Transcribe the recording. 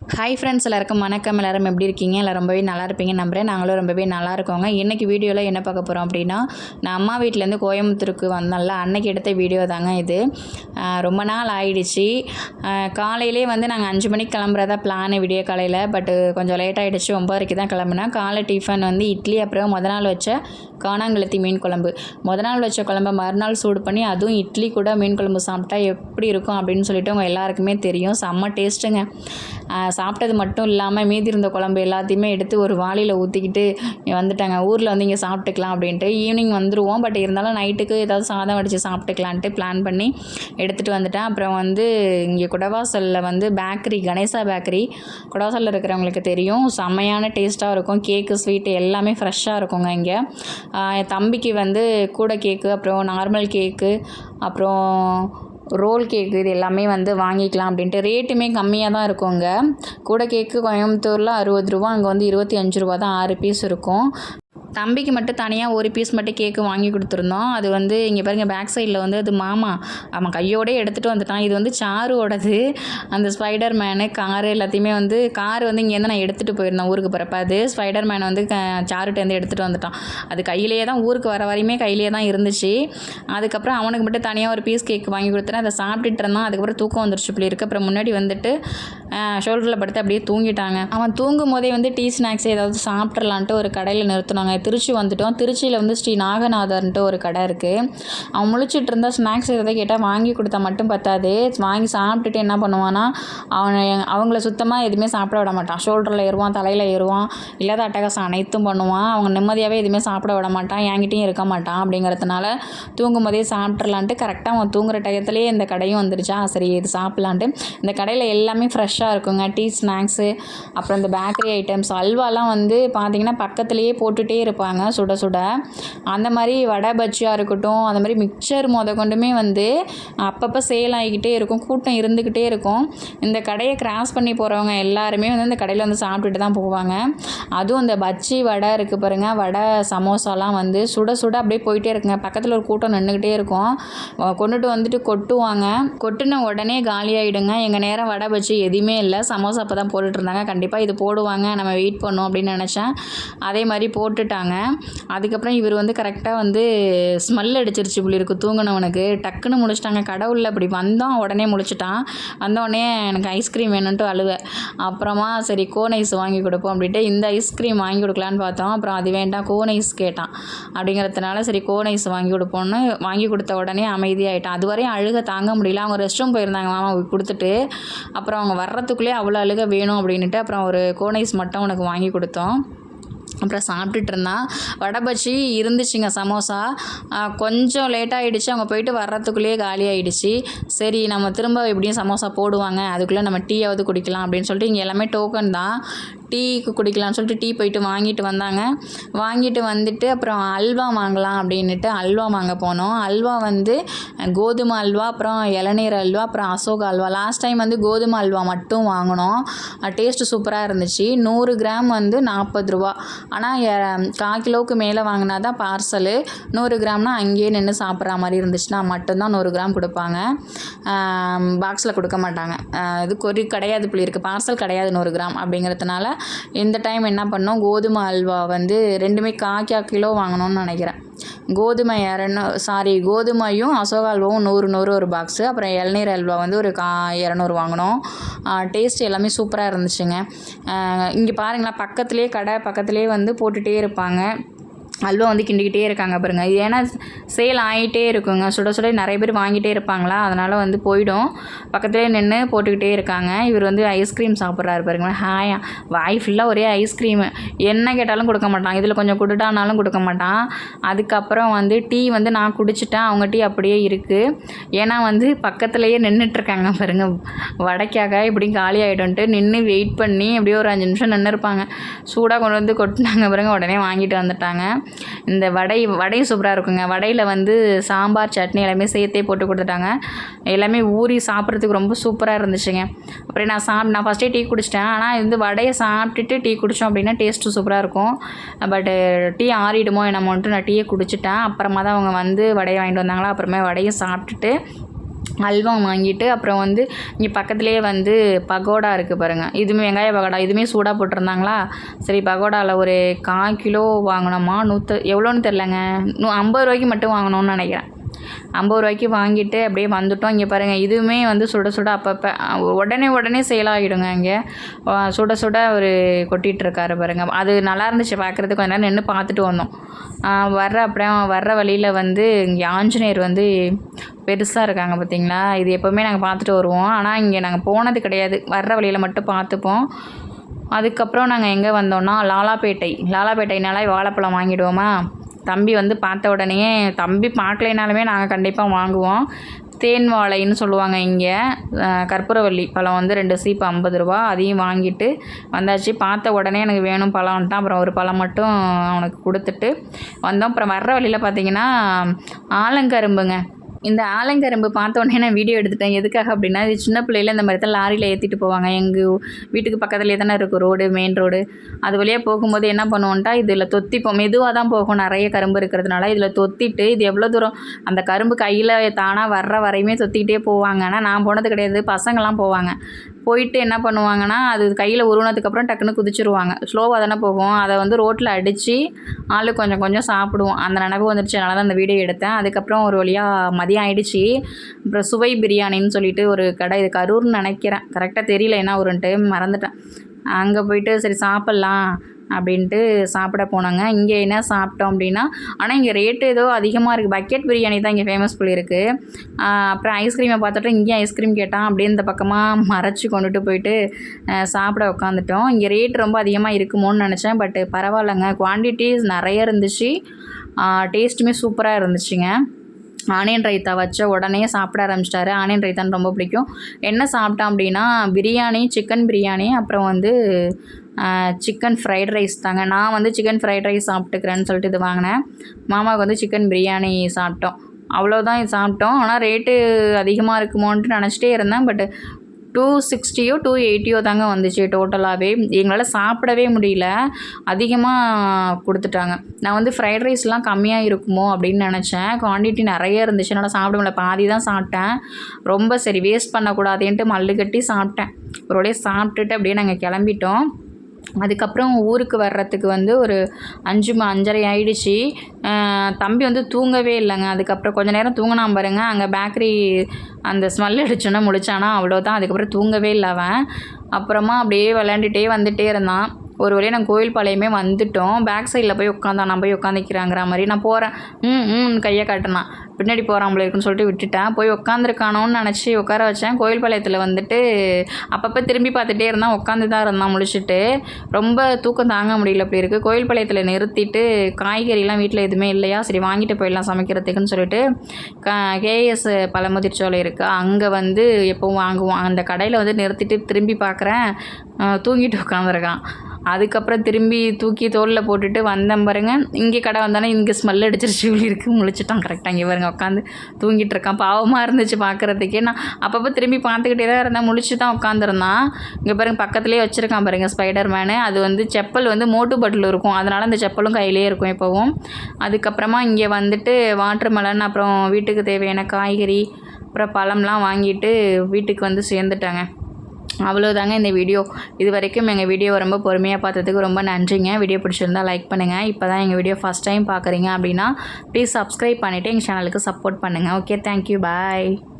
Hi friends எல்லாருக்கும் வணக்கம். எல்லாரும் எப்படி இருக்கீங்க? எல்லாம் ரொம்பவே நல்லா இருப்பீங்க நம்புறேன். நாங்களும் ரொம்பவே நல்லா இருக்கோங்க. இன்றைக்கி வீடியோவில் என்ன பார்க்க போகிறோம் அப்படின்னா நான் அம்மா வீட்டிலேருந்து கோயம்புத்தூருக்கு வந்தோம்ல அன்னைக்கு எடுத்த வீடியோ தாங்க இது. ரொம்ப நாள் ஆயிடுச்சு. காலையிலே வந்து நாங்கள் அஞ்சு மணிக்கு கிளம்புறதா பிளான் விடிய காலையில். பட்டு கொஞ்சம் லேட் ஆகிடுச்சு ஒம்பதரைக்கு தான் கிளம்புனேன் காலை டிஃபன் வந்து இட்லி அப்புறம் முத நாள் வச்ச காணாங்கழுத்தி மீன் குழம்பு. முத நாள் வச்ச குழம்ப மறுநாள் சூடு பண்ணி அதுவும் இட்லி கூட மீன் குழம்பு சாப்பிட்டா எப்படி இருக்கும் அப்படின்னு சொல்லிட்டு உங்கள் எல்லாருக்குமே தெரியும். செம்ம டேஸ்ட்டுங்க சாப்பிட்டது மட்டும் இல்லாமல் மீதி இருந்த குழம்பு எல்லாத்தையுமே எடுத்து ஒரு வாளியில் ஊற்றிக்கிட்டு வந்துட்டாங்க ஊரில் வந்து இங்கே சாப்பிட்டுக்கலாம் அப்படின்ட்டு ஈவினிங் வந்துடுவோம் பட் இருந்தாலும் நைட்டுக்கு ஏதாவது சாதம் வடித்து சாப்பிட்டுக்கலான்ட்டு பிளான் பண்ணி எடுத்துகிட்டு வந்துட்டேன். அப்புறம் வந்து இங்கே குடவாசலில் வந்து பேக்கரி கணேசா பேக்கரி குடவாசலில் இருக்கிறவங்களுக்கு தெரியும். செம்மையான டேஸ்ட்டாக இருக்கும். கேக்கு ஸ்வீட்டு எல்லாமே ஃப்ரெஷ்ஷாக இருக்குங்க இங்கே. என் தம்பிக்கு வந்து கூட கேக்கு அப்புறம் நார்மல் கேக்கு அப்புறம் ரோல் கேக்கு இது எல்லாமே வந்து வாங்கிக்கலாம் அப்படின்ட்டு ரேட்டுமே கம்மியாக தான் இருக்குங்க. கூட கேக்கு கோயம்புத்தூரில் அறுபது ரூபா அங்கே வந்து இருபத்தி அஞ்சு ரூபா தான் ஆறு பீஸ் இருக்கும். தம்பிக்கு மட்டும் தனியாக ஒரு பீஸ் மட்டும் கேக்கு வாங்கி கொடுத்துருந்தோம். அது வந்து இங்கே பாருங்கள் பேக் சைடில் வந்து அது மாமா அவன் கையோடே எடுத்துகிட்டு வந்துட்டான். இது வந்து சாருவோடது. அந்த ஸ்பைடர் மேனு காரு எல்லாத்தையுமே வந்து கார் வந்து இங்கேருந்து நான் எடுத்துகிட்டு போயிருந்தேன் ஊருக்கு போகிறப்ப அது ஸ்பைடர் மேன் வந்து க- சாருட்டேருந்து எடுத்துகிட்டு வந்துட்டான். அது கையிலேயே தான் ஊருக்கு வர வரையுமே கையிலேயே தான் இருந்துச்சு. அதுக்கப்புறம் அவனுக்கு மட்டும் தனியாக ஒரு பீஸ் கேக் வாங்கி கொடுத்துட்டேன் அதை சாப்பிட்டுட்டு இருந்தான். அதுக்கப்புறம் தூக்கம் வந்துருச்சு இப்படி இருக்கு அப்புறம் முன்னாடி வந்துட்டு ஷோல்டரில் படுத்து அப்படியே தூங்கிட்டாங்க. அவன் தூங்கும் போதே வந்து டீ ஸ்நாக்ஸ் ஏதாவது சாப்பிட்றலான்ட்டு ஒரு கடையில் நிறுத்தினாங்க. திருச்சி வந்துட்டோம். திருச்சியில் வந்து ஸ்ரீ நாகநாதர்ன்ட்டு ஒரு கடை இருக்குது அவன் முழிச்சிட்டு இருந்தால் ஸ்நாக்ஸ் எதை கேட்டால் வாங்கி கொடுத்தா மட்டும் பத்தாது. வாங்கி சாப்பிட்டுட்டு என்ன பண்ணுவான்னா அவனை அவங்கள சுத்தமாக எதுவுமே சாப்பிட விட மாட்டான். ஷோல்டரில் ஏறுவான் தலையில் ஏறுவான். இல்லாத அட்டகாசம் அனைத்தும் பண்ணுவான். அவங்க நிம்மதியாகவே எதுவுமே சாப்பிட விட மாட்டான். என்கிட்டையும் இருக்க மாட்டான் அப்படிங்கிறதுனால தூங்கும் போதே சாப்பிட்றலான்ட்டு கரெக்டாக அவன் தூங்குற டயத்துலேயே இந்த கடையும் வந்துருச்சா? சரி இது சாப்பிட்லான்ட்டு. இந்த கடையில் எல்லாமே ஃப்ரெஷ்ஷாக இருக்குங்க. டீ ஸ்நாக்ஸு அப்புறம் இந்த பேக்கரி ஐட்டம்ஸ் அல்வாலாம் வந்து பார்த்தீங்கன்னா பக்கத்துலேயே போட்டுகிட்டே இருப்பாங்க சுட சுட. அந்த மாதிரி வடை பஜ்ஜியாக இருக்கட்டும் அந்த மாதிரி மிக்சர் முத கொண்டுமே வந்து அப்பப்போ சேல் ஆகிக்கிட்டே இருக்கும் கூட்டம் இருந்துக்கிட்டே இருக்கும். இந்த கடையை கிராஸ் பண்ணி போகிறவங்க எல்லாருமே வந்து இந்த கடையில் வந்து சாப்பிட்டுட்டு தான் போவாங்க. அதுவும் இந்த பஜ்ஜி வடை இருக்குது பாருங்கள் வடை சமோசாலாம் வந்து சுட சுட அப்படியே போயிட்டே இருக்குங்க. பக்கத்தில் ஒரு கூட்டம் நின்றுக்கிட்டே இருக்கும். கொண்டுட்டு வந்துட்டு கொட்டுவாங்க. கொட்டுன உடனே காலியாகிடுங்க எங்கள் நேரம் வடை பஜ்ஜி எதுவுமே இல்லை. சமோசா அப்போ தான் போட்டுட்ருந்தாங்க கண்டிப்பாக இது போடுவாங்க. நம்ம வெயிட் பண்ணோம் அப்படின்னு நினச்சேன். அதே மாதிரி போட்டுட்டாங்க. அதுக்கப்புறம் இவர் வந்து கரெக்டாக வந்து ஸ்மெல் அடிச்சிருச்சு இப்படி இருக்கு தூங்கினவனுக்கு. டக்குன்னு முழிச்சிட்டாங்க. கடவுளில் அப்படி வந்தோம் உடனே முடிச்சிட்டான் வந்தோடனே எனக்கு ஐஸ்கிரீம் வேணும்ன்ட்டு அழுவேன் அப்புறமா சரி கோன் ஐஸ் வாங்கி கொடுப்போம் அப்படின்ட்டு இந்த ஐஸ்கிரீம் வாங்கி கொடுக்கலான்னு பார்த்தோம். அப்புறம் அது வேண்டாம் கோன் ஐஸ் கேட்டான். அப்படிங்கிறதுனால சரி கோன் ஐஸ் வாங்கி கொடுப்போம்னு வாங்கி கொடுத்த உடனே அமைதியாகிட்டான் அதுவரையும் அழுக தாங்க முடியல. அவங்க ரெஸ்ட் ரூம் போயிருந்தாங்க மாமா கொடுத்துட்டு. அப்புறம் அவங்க வர்றதுக்குள்ளே அவ்வளோ அழுக வேணும் அப்படின்ட்டு அப்புறம் ஒரு கோன் ஐஸ் மட்டும் உனக்கு வாங்கி கொடுத்தோம். அப்புறம் சாப்பிட்டுட்டு இருந்தான் வடை பஜ்ஜி இருந்துச்சுங்க சமோசா. கொஞ்சம் லேட் ஆகிடுச்சு அவங்க போயிட்டு வர்றதுக்குள்ளேயே காலி ஆகிடுச்சு சரி நம்ம திரும்ப எப்படியும் சமோசா போடுவாங்க. அதுக்குள்ளே நம்ம டீயாவது குடிக்கலாம் அப்படின்னு சொல்லிட்டு இங்கே எல்லாமே டோக்கன் தான். டீக்கு குடிக்கலாம்னு சொல்லிட்டு டீ போயிட்டு வாங்கிட்டு வந்தாங்க. வாங்கிட்டு வந்துட்டு அப்புறம் அல்வா வாங்கலாம் அப்படின்னுட்டு அல்வா வாங்க போனோம். அல்வா வந்து கோதுமை அல்வா அப்புறம் இளநீர் அல்வா அப்புறம் அசோக அல்வா. லாஸ்ட் டைம் வந்து கோதுமை அல்வா மட்டும் வாங்கினோம். டேஸ்ட்டு சூப்பராக இருந்துச்சு. நூறு கிராம் வந்து நாற்பது ரூபா. ஆனால் கால் கிலோவுக்கு மேலே வாங்கினா தான் பார்சலு நூறு கிராம்னா அங்கேயே நின்று சாப்பிட்ற மாதிரி இருந்துச்சுன்னா மட்டும்தான் நூறு கிராம் கொடுப்பாங்க. பாக்ஸில் கொடுக்க மாட்டாங்க. இது கொரி கிடையாது இப்படி இருக்குது பார்சல் கிடையாது நூறு கிராம் அப்படிங்கிறதுனால இந்த டைம் என்ன பண்ணோம்? கோதுமை அல்வா வந்து ரெண்டுமே காக்கா கிலோ வாங்கணும்னு நினைக்கிறேன். கோதுமை இரநூ சாரி கோதுமையும் அசோகா அல்வாவும் நூறு நூறு ஒரு பாக்ஸு அப்புறம் இளநீர் அல்வா வந்து ஒரு கா இரநூறு வாங்கினோம். டேஸ்ட் எல்லாமே சூப்பராக இருந்துச்சுங்க. இங்கே பாருங்களேன் பக்கத்துலேயே கடை பக்கத்துலேயே வந்து போட்டுகிட்டே இருப்பாங்க. அல்வா வந்து கிண்டிக்கிட்டே இருக்காங்க பாருங்க. இது ஏன்னா சேல் ஆகிட்டே இருக்குங்க. சுட சுட நிறைய பேர் வாங்கிட்டே இருப்பாங்களா? அதனால் வந்து போயிடும். பக்கத்துலேயே நின்று போட்டுக்கிட்டே இருக்காங்க. இவர் வந்து ஐஸ்கிரீம் சாப்பிட்றாரு பாருங்க. ஹாயா. வாய் ஃபுல்லாக ஒரே ஐஸ்கிரீமு என்ன கேட்டாலும் கொடுக்க மாட்டான். இதில் கொஞ்சம் கொடுட்டானாலும் கொடுக்க மாட்டான். அதுக்கப்புறம் வந்து டீ வந்து நான் குடிச்சிட்டேன். அவங்க டீ அப்படியே இருக்குது ஏன்னா வந்து பக்கத்துலேயே நின்றுட்டுருக்காங்க பாருங்க. வடைக்காக இப்படி காலி ஆகிடும்ட்டு நின்று வெயிட் பண்ணி அப்படியே ஒரு அஞ்சு நிமிஷம் நின்று இருப்பாங்க சூடாக கொண்டு வந்து கொட்டினாங்க பாருங்க. உடனே வாங்கிட்டு வந்துட்டாங்க. இந்த வடை வடையும் சூப்பராக இருக்குங்க. வடையில் வந்து சாம்பார் சட்னி எல்லாமே சேர்த்தே போட்டு கொடுத்துட்டாங்க. எல்லாமே ஊறி சாப்பிட்றதுக்கு ரொம்ப சூப்பராக இருந்துச்சுங்க. அப்புறம் நான் சாப் நான் ஃபஸ்ட்டே டீ குடிச்சிட்டேன். ஆனால் வந்து வடையை சாப்பிட்டுட்டு டீ குடித்தோம் அப்படின்னா டேஸ்ட்டு சூப்பராக இருக்கும். பட்டு டீ ஆறிடுமோ என்னமோன்ட்டு நான் டீயை குடிச்சிட்டேன். அப்புறமா தான் அவங்க வந்து வடையை வாங்கிட்டு வந்தாங்களா. அப்புறமே வடையும் சாப்பிட்டுட்டு அல்வா வாங்கிட்டு அப்புறம் வந்து இங்கே பக்கத்துலேயே வந்து பகோடா இருக்குது பாருங்கள் இதுவுமே வெங்காய பகோடா. இதுவுமே சூடாக போட்டிருந்தாங்களா? சரி பகோடாவில் ஒரு கால் கிலோ வாங்கினோமா? நூற்று எவ்வளோன்னு தெரிலங்க நூ ஐம்பது ரூபாய்க்கு மட்டும் வாங்கினோன்னு நினைக்கிறேன். ஐம்பது ரூபாய்க்கு வாங்கிட்டு அப்படியே வந்துட்டோம். இங்கே பாருங்கள் இதுவுமே வந்து சுட சுட அப்பப்போ உடனே உடனே சேலாகிடுங்க இங்கே சுட சுட ஒரு கொட்டிகிட்ருக்காரு பாருங்கள் அது நல்லா இருந்துச்சு பார்க்குறதுக்கு கொஞ்ச நேரம் நின்று பார்த்துட்டு வந்தோம். வர்ற அப்புறம் வர்ற வழியில் வந்து இங்கே ஆஞ்சநேயர் வந்து பெருசாக இருக்காங்க பார்த்தீங்களா இது எப்போவுமே நாங்கள் பார்த்துட்டு வருவோம். ஆனால் இங்கே நாங்கள் போனது கிடையாது. வர்ற வழியில் மட்டும் பார்த்துப்போம். அதுக்கப்புறம் நாங்கள் எங்கே வந்தோம்னா லாலாப்பேட்டை லாலாப்பேட்டைனாலே வாழைப்பழம் வாங்கிடுவோமா? தம்பி வந்து பார்த்த உடனே தம்பி பார்க்கலைனாலுமே நாங்கள் கண்டிப்பாக வாங்குவோம். தேன் வாழைன்னு சொல்லுவாங்க இங்கே. கற்பூரவல்லி கற்பூரவள்ளி பழம் வந்து ரெண்டு சீப்பு ஐம்பது ரூபா. அதையும் வாங்கிட்டு வந்தாச்சு. பார்த்த உடனே எனக்கு வேணும் பழம்ட்டான். அப்புறம் ஒரு பழம் மட்டும் அவனுக்கு கொடுத்துட்டு வந்தோம். அப்புறம் வர்ற வழியில் பார்த்தீங்கன்னா ஆலங்கரும்புங்க. இந்த ஆலங்கரும்பு பார்த்தோன்னே நான் வீடியோ எடுத்துட்டேன். எதுக்காக அப்படின்னா இது சின்ன பிள்ளையில இந்த மாதிரி தான் லாரியில் ஏற்றிட்டு போவாங்க. எங்கள் வீட்டுக்கு பக்கத்துலேயே தானே இருக்கும் ரோடு மெயின் ரோடு அது வழியாக போகும்போது என்ன பண்ணுவோன்ட்டா இதில் தொத்திப்போம். மெதுவாக தான் போகும். நிறைய கரும்பு இருக்கிறதுனால இதில் தொத்திட்டு இது எவ்வளோ தூரம் அந்த கரும்பு கையில் தானாக வர்ற வரையுமே தொத்திக்கிட்டே போவாங்க. ஆனால் நான் போனது கிடையாது. பசங்கள்லாம் போவாங்க. போயிட்டு என்ன பண்ணுவாங்கன்னா அது கையில் உருவனதுக்கப்புறம் டக்குன்னு குதிச்சிருவாங்க. ஸ்லோவாக தானே போகும். அதை வந்து ரோட்டில் அடித்து ஆளு கொஞ்சம் கொஞ்சம் சாப்பிடுவோம். அந்த நினைப்பு வந்துருச்சு. அதனால தான் அந்த வீடியோ எடுத்தேன். அதுக்கப்புறம் ஒரு வழியாக மதியம் ஆயிடுச்சு. அப்புறம் சுவை பிரியாணின்னு சொல்லிட்டு ஒரு கடை இது கரூர்னு நினைக்கிறேன். கரெக்டாக தெரியல என்ன ஒருன்ட்டு மறந்துட்டேன். அங்கே போயிட்டு சரி சாப்பிட்லாம். அப்படின்ட்டு சாப்பிட போனாங்க. இங்கே என்ன சாப்பிட்டோம் அப்படின்னா ஆனால் இங்கே ரேட்டு ஏதோ அதிகமாக இருக்குது பக்கெட் பிரியாணி தான் இங்கே ஃபேமஸ் இருக்குது அப்புறம் ஐஸ்கிரீமை பார்த்துட்டு இங்கேயும் ஐஸ்கிரீம் கேட்டான். அப்படியே இந்த பக்கமாக மறைச்சி கொண்டுட்டு போயிட்டு சாப்பிட உட்காந்துட்டோம் இங்கே ரேட் ரொம்ப அதிகமாக இருக்குமோன்னு நினச்சேன். பட் பரவாயில்லைங்க. குவான்டிட்டிஸ் நிறைய இருந்துச்சு. டேஸ்ட்டுமே சூப்பராக இருந்துச்சுங்க. ஆனியன் ரைத்தா வச்ச உடனே சாப்பிட ஆரம்பிச்சிட்டாரு. ஆனியன் ரைத்தான்னு ரொம்ப பிடிக்கும். என்ன சாப்பிட்டான் அப்படின்னா பிரியாணி சிக்கன் பிரியாணி அப்புறம் வந்து சிக்கன் ஃப்ரைட் ரைஸ் தாங்க. நான் வந்து சிக்கன் ஃப்ரைட் ரைஸ் சாப்பிட்டுக்கிறேன்னு சொல்லிட்டு இது வாங்கினேன். மாமாவுக்கு வந்து சிக்கன் பிரியாணி சாப்பிட்டோம். அவ்வளோதான் இது சாப்பிட்டோம். ஆனால் ரேட்டு அதிகமாக இருக்குமோன்ட்டு நினச்சிட்டே இருந்தேன். பட் டூ சிக்ஸ்டியோ டூ எயிட்டியோ தாங்க வந்துச்சு டோட்டலாகவே எங்களால் சாப்பிடவே முடியல. அதிகமாக கொடுத்துட்டாங்க. நான் வந்து ஃப்ரைட் ரைஸ்லாம் கம்மியாக இருக்குமோ அப்படின்னு நினச்சேன். குவான்டிட்டி நிறைய இருந்துச்சு. என்னால் சாப்பிட முடியல. பாதி தான் சாப்பிட்டேன். ரொம்ப சரி வேஸ்ட் பண்ணக்கூடாதேன்ட்டு மல்லு கட்டி சாப்பிட்டேன். ஒரு சாப்பிட்டுட்டு அப்படியே நாங்கள் கிளம்பிட்டோம். அதுக்கப்புறம் ஊருக்கு வர்றதுக்கு வந்து ஒரு அஞ்சு ம அஞ்சரை ஆயிடுச்சு. தம்பி வந்து தூங்கவே இல்லைங்க. அதுக்கப்புறம் கொஞ்ச நேரம் தூங்கினான் பாருங்க. அங்கே பேக்கரி அந்த ஸ்மெல் அடிச்சோன்னே முழிச்சானா அவ்வளோதான் அதுக்கப்புறம் தூங்கவே இல்லை அவன். அப்புறமா அப்படியே விளையாண்டுட்டே வந்துகிட்டே இருந்தான். ஒரு வழியாக நாங்கள் கோயில் பாளையமே வந்துட்டோம். பேக் சைடில் போய் உட்காந்தான் நான் போய் உட்காந்துக்கிறாங்கிற மாதிரி நான் போகிறேன் ம் ம் கையை காட்டினா. பின்னாடி போகிறான் இருக்குன்னு சொல்லிட்டு விட்டுட்டேன். போய் உட்காந்துருக்கானோன்னு நினச்சி உட்கார வச்சேன். கோயில் பாளையத்தில் வந்துட்டு அப்பப்போ திரும்பி பார்த்துட்டே இருந்தான். உட்காந்து தான் இருந்தான் முழிச்சிட்டு. ரொம்ப தூக்கம் தாங்க முடியல அப்படி இருக்குது கோயில் பாளையத்தில் நிறுத்திட்டு காய்கறிலாம் வீட்டில் எதுவுமே இல்லையா? சரி வாங்கிட்டு போயிடலாம் சமைக்கிறதுக்குன்னு சொல்லிட்டு க கேஎஸ் பழமுதிர்ச்சோலை இருக்குது அங்கே வந்து எப்போவும் வாங்குவோம். அந்த கடையில் வந்து நிறுத்திட்டு திரும்பி பார்க்குறேன். தூங்கிட்டு உட்காந்துருக்கான் அதுக்கப்புறம் திரும்பி தூக்கி தோலில் போட்டுட்டு வந்தேன் பாருங்க. இங்கே கடை வந்தானே இங்கே ஸ்மெல் அடிச்சிருச்சு இருக்கு. முழிச்சிட்டான் கரெக்டாக இங்கே பாருங்க உட்காந்து தூங்கிட்டு இருக்கான். பாவமாக இருந்துச்சு பார்க்குறதுக்கே நான் அப்பப்போ திரும்பி பார்த்துக்கிட்டே தான் இருந்தேன் முழிச்சு தான் உட்காந்துருந்தான் இங்கே பாருங்க பக்கத்துலேயே வச்சுருக்கான் பாருங்க ஸ்பைடர் மேனு அது வந்து செப்பல் வந்து மோட்டு பட்டில் இருக்கும். அதனால் அந்த செப்பலும் கையிலேயே இருக்கும் எப்போவும் அதுக்கப்புறமா இங்கே வந்துட்டு வாட்டர் மெலன் அப்புறம் வீட்டுக்கு தேவையான காய்கறி அப்புறம் பழம்லாம் வாங்கிட்டு வீட்டுக்கு வந்து சேர்ந்துட்டாங்க. அவ்வளோதாங்க இந்த வீடியோ. இது வரைக்கும் எங்கள் வீடியோ ரொம்ப பொறுமையாக பார்த்ததுக்கு ரொம்ப நன்றிங்க. வீடியோ பிடிச்சிருந்தா லைக் பண்ணுங்கள் இப்போ தான் எங்கள் வீடியோ ஃபஸ்ட் டைம் பார்க்குறீங்க அப்படின்னா ப்ளீஸ் சப்ஸ்கிரைப் பண்ணிவிட்டு எங்கள் சேனலுக்கு சப்போர்ட் பண்ணுங்கள் ஓகே தேங்க்யூ பாய்